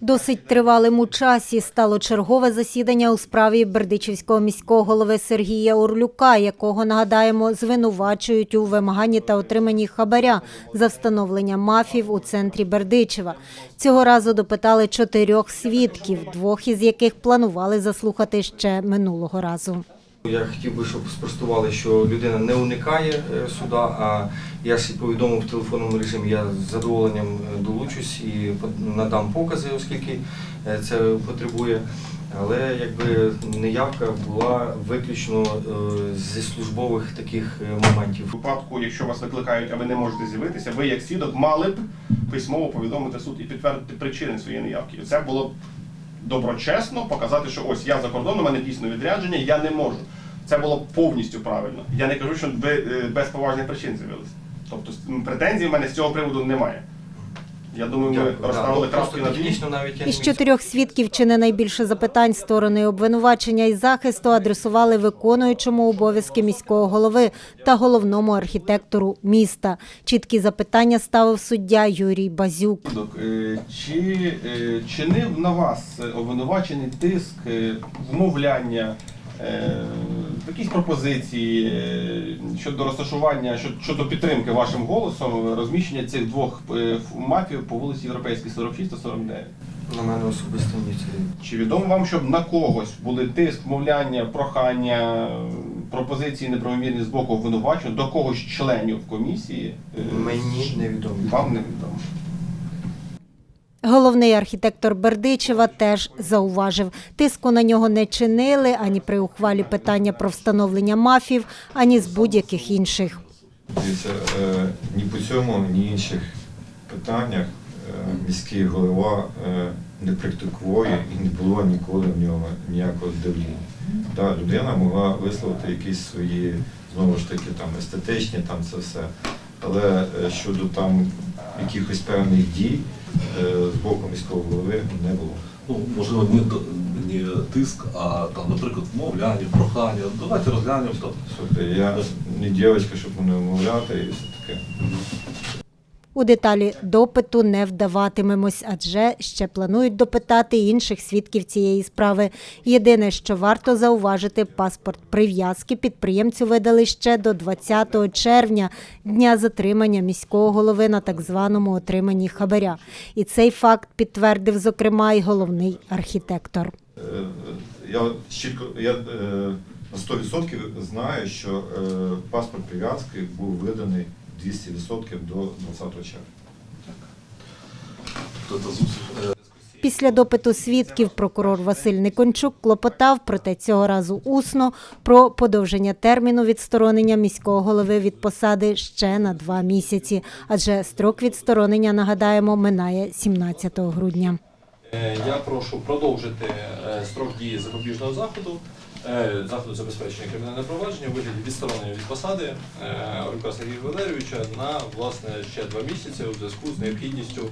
Досить тривалим часі стало чергове засідання у справі Бердичівського міського голови Сергія Орлюка, якого, нагадаємо, звинувачують у вимаганні та отриманні хабаря за встановлення мафів у центрі Бердичева. Цього разу допитали чотирьох свідків, двох із яких планували заслухати ще минулого разу. Я хотів би, щоб спростували, що людина не уникає е, суда, а я ж повідомив в телефонному режимі, я з задоволенням е, долучусь і надам покази, оскільки е, це потребує. Але якби неявка була виключно зі службових таких моментів. В випадку, якщо вас викликають, а ви не можете з'явитися, ви як свідок мали б письмово повідомити суд і підтвердити причини своєї неявки. Це було б доброчесно показати, що ось я за кордоном, у мене дійсно відрядження, я не можу. Це було повністю правильно. Я не кажу, що е, без поважних причин з'явилися. Тобто претензій в мене з цього приводу немає. Я думаю, ми Дякую, розставили Ну, крапки Просто технічно навіть я не Із міг чотирьох свідків чи не найбільше запитань сторони обвинувачення і захисту адресували виконуючому обов'язки міського голови та головному архітектору міста. Чіткі запитання ставив суддя Юрій Базюк. Свідок, е, Чи е, чинив на вас обвинувачений тиск, е, вмовляння, е, якісь пропозиції е, щодо розташування, щодо- підтримки вашим голосом розміщення цих двох е, мафів по вулиці Європейській 46 та 49? на мене особисто ні. Чи відомо вам, щоб на когось були тиск, вмовляння, прохання, пропозиції неправомірні з боку обвинуваченого до когось членів комісії? е, мені невідомо. Вам невідомо. Головний архітектор Бердичева теж зауважив, тиску на нього не чинили ані при ухвалі питання про встановлення мафів, ані з будь-яких інших. Дивіться, е, ні по цьому, ні інших питаннях е, міський голова е, не практикує і не було ніколи в нього ніякого давління. Та, людина могла висловити якісь свої, знову ж таки, там естетичні, там це все. Але щодо там якихось певних дій з боку міського голови не було. ну, можливо, не, не тиск, а там, наприклад, вмовляння, прохання. Давайте розглянемо. Слухайте, я не дівчинка, щоб мене умовляти і все таке. У деталі допиту не вдаватимемось, адже ще планують допитати інших свідків цієї справи. Єдине, що варто зауважити, паспорт прив'язки підприємцю видали ще до 20 червня, дня затримання міського голови на так званому отриманні хабаря. І цей факт підтвердив, зокрема, і головний архітектор. Е, Я чітко я е, на 100% знаю, що е, паспорт прив'язки був виданий 200% до 20 червня. Після допиту свідків прокурор Василь Никончук клопотав, проте цього разу усно, про подовження терміну відсторонення міського голови від посади ще на два місяці. Адже строк відсторонення, нагадаємо, минає 17 грудня. Е, Я прошу продовжити е, строк дії запобіжного заходу, е, заходу забезпечення кримінального провадження у вигляді відсторонення від посади Орлюка Сергія Валерійовича на власне ще два місяці у зв'язку з необхідністю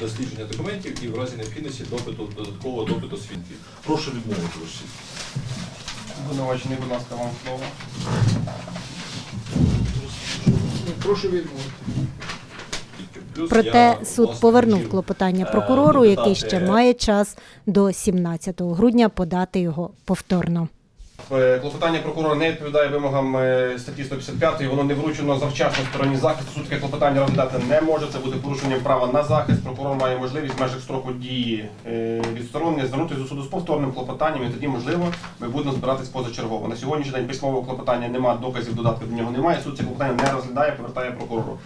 дослідження документів і в разі необхідності допиту додаткового допиту свідків. Прошу відмовити ваші. Обвинувачений, будь ласка, вам слово. Прошу відмовити. Проте суд повернув клопотання прокурору, який ще має час до 17 грудня подати його повторно. Е, Клопотання прокурора не відповідає вимогам е, статті 155, воно не вручено завчасно стороні захисту. Суд таке клопотання розглядати не може. Це буде порушенням права на захист. Прокурор має можливість в межах строку дії е, відсторонення звернутися до суду з повторним клопотанням, і тоді, можливо, ми будемо збиратись позачергово. На сьогоднішній день письмового клопотання немає, доказів додатку до нього немає. Суд це клопотання не розглядає, повертає прокурору.